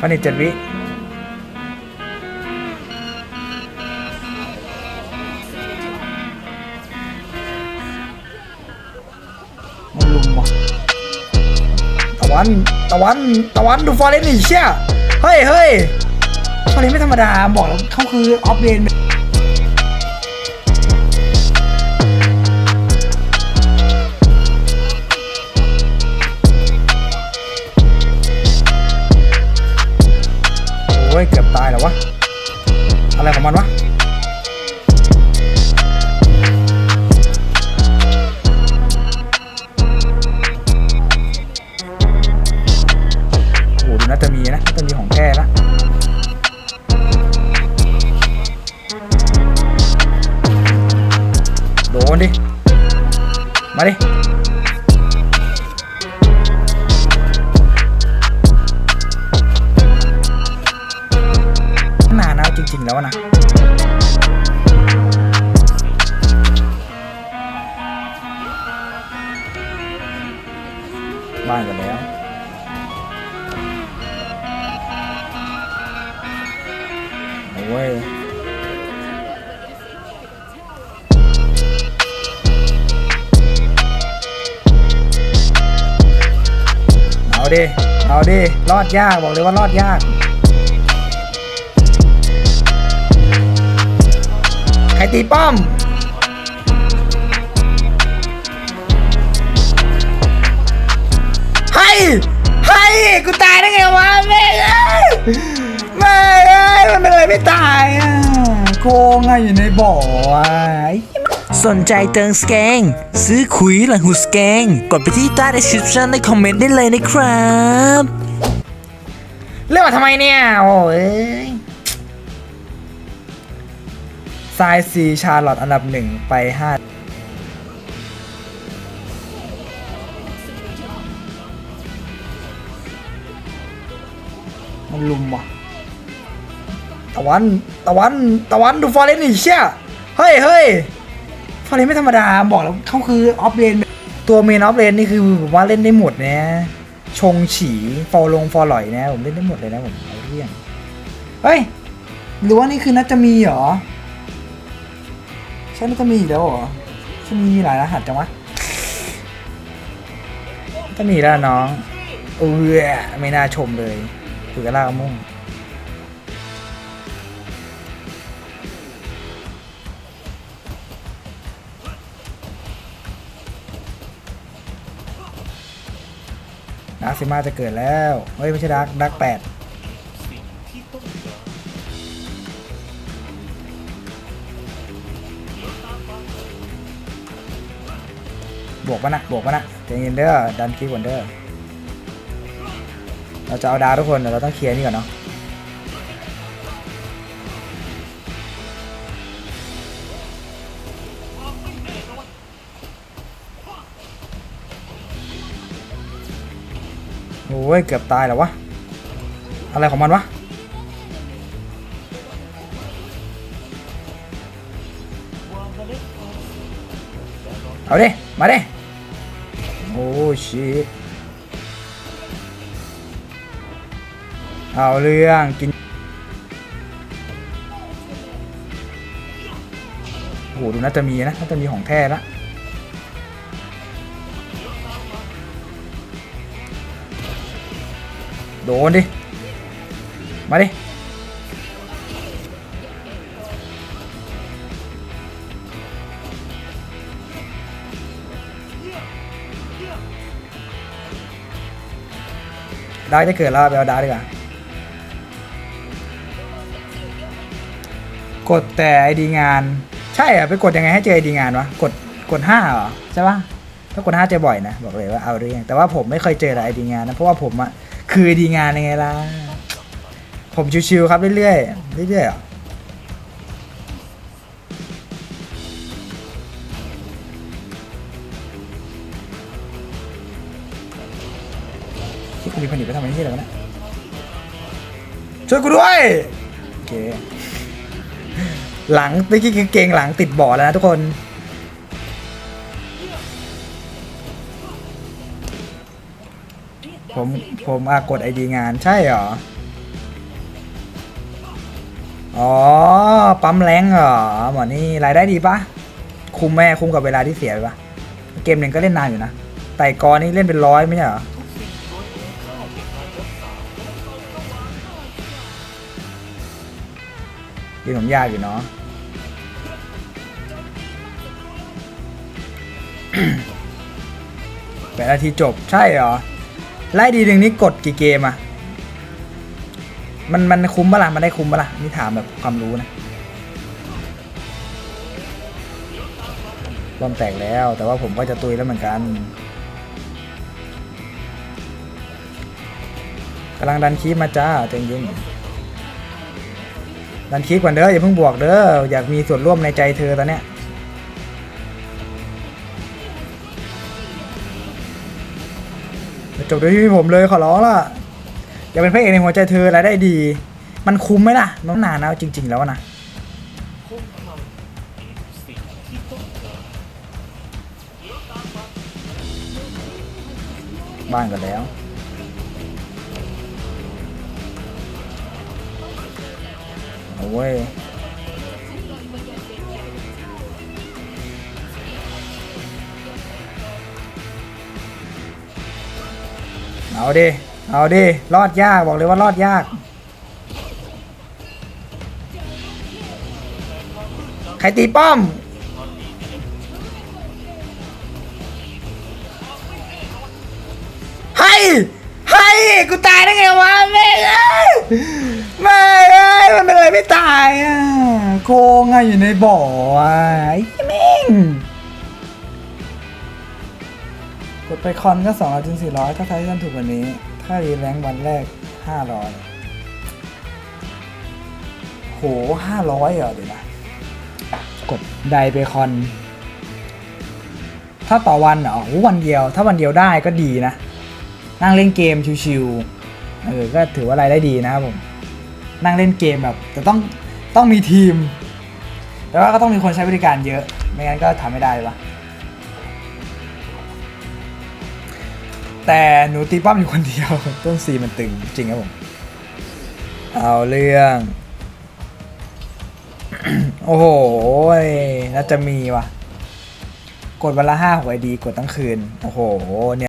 ผลิตเจ็ดวิมันลุมว่ะตะวันตะวันตะวันดูฟอร์เรสต์นี่เชี่ยเฮ้ยเฮ้ยฟอร์เรสต์ไม่ธรรมดา บอกแล้วเขาคือออฟเลน วะ อะไรของมันวะโอ้โหดูน่าจะมีนะน่าจะมีของแท้ละโดนดิ มาดิ นานแล้วนะบ้านกันแล้วโอ้ยเอาดิ เอาดิ รอดยาก บอกเลยว่ารอดยาก ครตีป้อมเฮ้ยเฮ้ยกูตายได้ไงวะแม่งเอ้ยแม่งเอ้ยมันเป็นอะไรไม่ตายอะโกงอะอยู่ในบ่ออะไอ้สนใจเติงสแกง ซื้อคุยหลังหูสแกง กดไปที่ใต้ description ในคอมเมนต์ได้เลยนะครับเลือกมาทำไมเนี่ย โอ้ย ทรายซีชาร์ลอตอันดับหนึ่งไปห้ามันลุมว่ะตะวันตะวันตะวันดูฟอร์เรสต์นี่เชี่ยเฮ้ยเฮ้ยฟอร์เรสต์ไม่ธรรมดาบอกแล้วเขาคือออฟเลนตัวเมนออฟเลนนี่คือผมว่าเล่นได้หมดนะชงฉีฟอลลงฟอลหลอยนะผมเล่นได้หมดเลยนะผมเอาเรื่องเฮ้ยหรือว่านี่คือนัดจะมีเหรอ ช่นัดจะมีอีกแล้วเหรอจะมีมีหลายรหัสจังวะจะมีแล้วน้อง เออไม่น่าชมเลยถือกระลากระมุ่งดาร์คซิมาจะเกิดแล้ว เฮ้ย ไม่ใช่ดาร์คดาร์คแปด บวกปะนะบวกปะนะใจเย็นเด้อดันคีย์ก่อนเด้อเราจะเอาดาวทุกคนแต่เราต้องเคลียร์นี่ก่อนเนาะโอ้ยเกือบตายแล้ววะ อะไรของมันวะเอาดิมาดิ ชิตเอาเรื่องกินโอ้โหดูน่าจะมีนะน่าจะมีของแท้ละโดนดิ มาดิ ดาร์กจะเกิดแล้วไปเอาดาร์กดีกว่ากดแต่ไอดีงาน ใช่อะไปกดยังไงให้เจอไอดีงานวะกดกดห้าเหรอใช่ปะถ้ากดห้าเจอบ่อยนะบอกเลยว่าเอาเรื่องแต่ว่าผมไม่เคยเจอไอดีงานนะเพราะว่าผมอะคือไอดีงานยังไงล่ะผมชิวๆครับเรื่อยๆเรื่อยๆ มีผลิตไปทำอะไมที่อะไรวะเนี่ยช่วยกูด้วยโอเคหลังเมื่อกี้คือเกงหลังติดบ่อแล้วนะทุกคนผมผมอากดไอดีงานใช่เหรอ อ๋อ ปั๊มแรงเหรอหมอนี่รายได้ดีปะคุ้มแม่คุ้มกับเวลาที่เสียไปปะเกมหนึ่งก็เล่นนานอยู่นะไต่กอนี่เล่นเป็นร้อยไม่ใช่เหรอ ยืนผมยากอยู่เนาะแปดนาทีจบใช่เหรอ ไล่ดีหนึ่งนี้กดกี่เกมอะมันมันคุ้มปะล่ะมันได้คุ้มปะล่ะนี่ถามแบบความรู้นะรวมแตกแล้ว แต่ว่าผมก็จะตุยแล้วเหมือนกันกำลังดันคีบมาจ้าใจเย็น ดันคีบก่อนเด้ออย่าเพิ่งบวกเด้ออยากมีส่วนร่วมในใจเธอตอนเนี้ยจบด้วยที่ผมเลยขอร้องล่ะอย่าเป็นพระเอกในหัวใจเธอรายได้ดี มันคุ้มไหมล่ะน้องนานนะจริง ๆ แล้วนะบ้านกันแล้ว โอ้ยเอาดิ เอาดิ รอดยาก บอกเลยว่ารอดยากใครตีป้อม ให้ ให้ กูตายได้ไงวะแม่ง เอ้ยแม่งมันเป็นอะไรไม่ตายอะโกงอะอยู่ในบ่ออะไอ้แม่งกดไปคอนก็สองร้อยถึงสี่ร้อยถ้าใครที่ถูกกว่านี้ ถ้ารีแรงวันแรกห้าร้อยโหห้าร้อยเหรอเดี๋ยวนะกดไดไปคอน ถ้าต่อวันเหรอวันเดียว ถ้าวันเดียวได้ก็ดีนะ นั่งเล่นเกมชิวๆ เออก็ถือว่ารายได้ดีนะครับผม นั่งเล่นเกมแบบ แต่ต้องต้องมีทีม แต่ว่าก็ต้องมีคนใช้บริการเยอะ ไม่งั้นก็ทำไม่ได้ปะแต่หนูตีป้อมอยู่คนเดียว ต้นซีมันตึงจริงครับผม เอาเรื่อง โอ้โหน่าจะมีวะกดวันละห้าหวยดี กดตั้งคืน โอ้โหเนี่ย